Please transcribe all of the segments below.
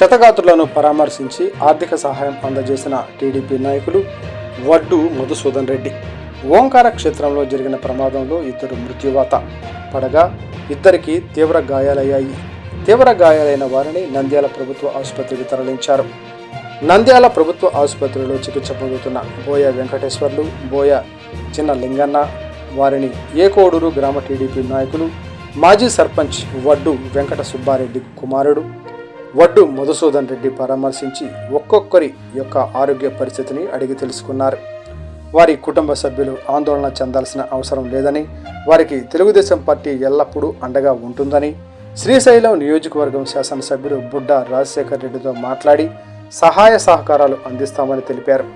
క్షతగాతులను పరామర్శించి ఆర్థిక సహాయం అందజేసిన టీడీపీ నాయకులు వడ్డు మధుసూదన్ రెడ్డి. ఓంకార క్షేత్రంలో జరిగిన ప్రమాదంలో ఇద్దరు మృత్యువాత పడగా ఇద్దరికి తీవ్ర గాయాలయ్యాయి. తీవ్ర గాయాలైన వారిని నంద్యాల ప్రభుత్వ ఆసుపత్రికి తరలించారు. నంద్యాల ప్రభుత్వ ఆసుపత్రిలో చికిత్స పొందుతున్న బోయ వెంకటేశ్వర్లు బోయ చిన్న లింగన్న వారిని ఏకోడూరు గ్రామ టీడీపీ నాయకులు మాజీ సర్పంచ్ వడ్డు వెంకట సుబ్బారెడ్డి కుమారుడు వడ్డు మధుసూదన్ రెడ్డి పరామర్శించి ఒక్కొక్కరి యొక్క ఆరోగ్య పరిస్థితిని అడిగి తెలుసుకున్నారు. వారి కుటుంబ సభ్యులు ఆందోళన చెందాల్సిన అవసరం లేదని వారికి తెలుగుదేశం పార్టీ ఎల్లప్పుడూ అండగా ఉంటుందని శ్రీశైలం నియోజకవర్గం శాసనసభ్యులు బుడ్డ రాజశేఖర్ రెడ్డితో మాట్లాడి సహాయ సహకారాలు అందిస్తామని తెలిపారు.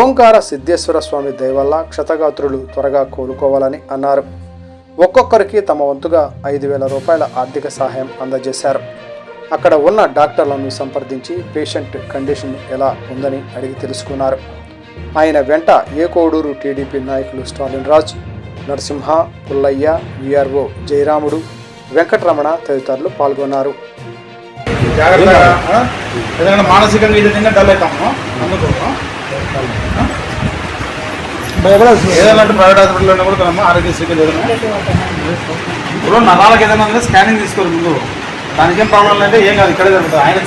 ఓంకార సిద్ధేశ్వర స్వామి దయవల్ల క్షతగాత్రులు త్వరగా కోలుకోవాలని అన్నారు. ఒక్కొక్కరికి తమ వంతుగా ఐదు వేల రూపాయల ఆర్థిక సహాయం అందజేశారు. అక్కడ ఉన్న డాక్టర్లను సంప్రదించి పేషెంట్ కండిషన్ ఎలా ఉందని అడిగి తెలుసుకున్నారు. ఆయన వెంట ఏకోడూరు టీడీపీ నాయకులు స్టాలిన్ రాజ్ నరసింహ పుల్లయ్య విఆర్ఓ జయరాముడు వెంకటరమణ తదితరులు పాల్గొన్నారు. జాగ్రత్తగా ఏదైనా మానసికంగా ఇది డల్ అవుతాము ఏదైనా ప్రైవేట్ హాస్పిటల్లో కూడా కదమ్మా ఇప్పుడు నరాలకు ఏదైనా స్కానింగ్ తీసుకోరు ముందు. దానికేం ప్రాబ్లం లేదంటే ఏం కాదు ఇక్కడే జరుగుతుంది ఆయన.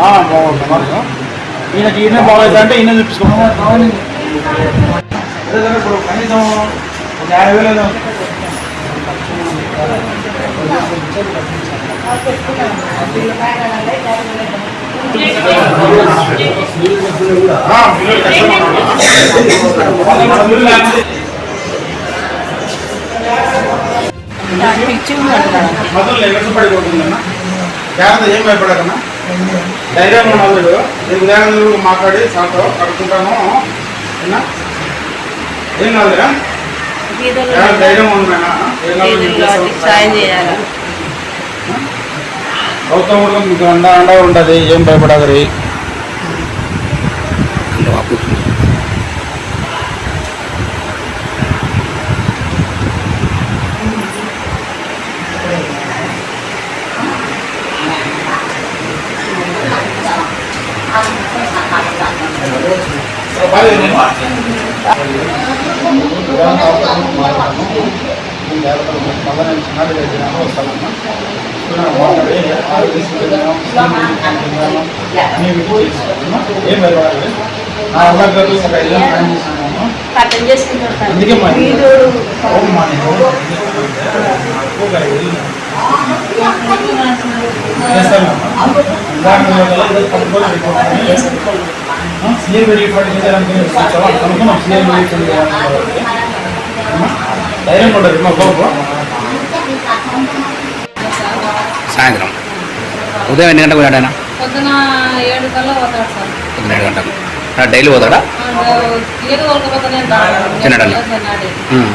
ఆ, బాగుంది మరి. ఈయనకి ఈయన బాగోలేదు అంటే ఈయన చూపించుకోండి ఇప్పుడు కనీసం ఒక యాభై వేలు మొదలు జాగ్రత్త ఏం భయపడకన్నా? ధైర్యంగా మొదలు నేను ఉదయం మాట్లాడి సార్తో కడుక్కుంటాను. ఏనా? ఏం కాదురా? ధైర్యం మీకు అండ అండ ఉంటుంది. ఏం భయపడగరి ఏం భయపడాలి నా వల్ల కాదు, ఒక ఐదు వేలు సాయం చేస్తున్నాను. కట్టం చేసుకుంటారు అందుకే మరి. వీధుడు అవునమ్మా, నేను ఒక ఐదు వేలు చేస్తాను. దాని వల్ల ఏదో పట్టుకోవాలి అయిపోతుంది. ఆ, సీఎం వెరిఫై ఫండ్ చేయాలని అనుకున్నాం సీఎం ఫండ్ అమ్మా, ధైర్యం ఉండదు మా బాబు సాయంత్రం. ఉదయం ఎన్ని గంటలకు పోయాడు ఆయన? పొద్దున ఏడు కల్లా పోతాడు సార్. పొద్దున్న ఏడు గంటలకు. ఆ, డైలీ పోతాడా. ఉమ్.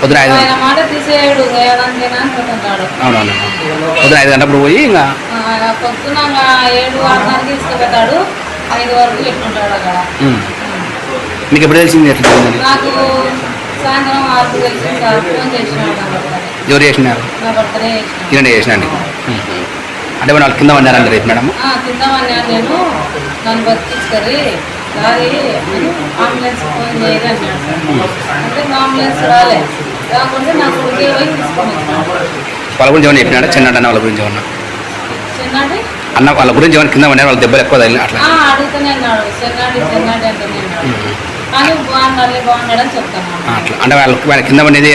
పొద్దున ఐదు అవునవును. పొద్దున ఐదు గంటలకు పోయి ఇంకా ఆ, పొద్దున ఏడు ఆరున్నరకి తీసుకుపోతాడు. ఐదు వరకు పెట్టుకుంటాడు అక్కడ. మీకు ఎప్పుడు తెలిసింది ఎట్లా జరిగిందని నాకు సాయంత్రం ఆరు తెలిసి ఫోన్ చేసినాడు నా భర్తని. ఎవరు చేసినారు? నా భర్తనే చేసినాడు ఈయన చేసినండి అంటే వాళ్ళు కింద వండారండి రేపు మేడం? ఆ, తిందామని నేను. నన్ను బతికించుకొని దారి అంబులెన్స్ ఫోన్ అన్నాడు. అంటే మా అంబులెన్స్ రాలే. రాకుంటే నా కొడుకే పోయి తీసుకొని వచ్చాను వాళ్ళ గురించి ఏమైనా చెప్పినాడా? చిన్న వాళ్ళ గురించి ఏమన్నా? చిన్నాడి? అన్న వాళ్ళ గురించి ఏమైనా కింద వండారు వాళ్ళ దెబ్బలు ఎక్కువ తగిలిన అట్లా? అట్లా. అంటే వాళ్ళ వాళ్ళ కింద వండేది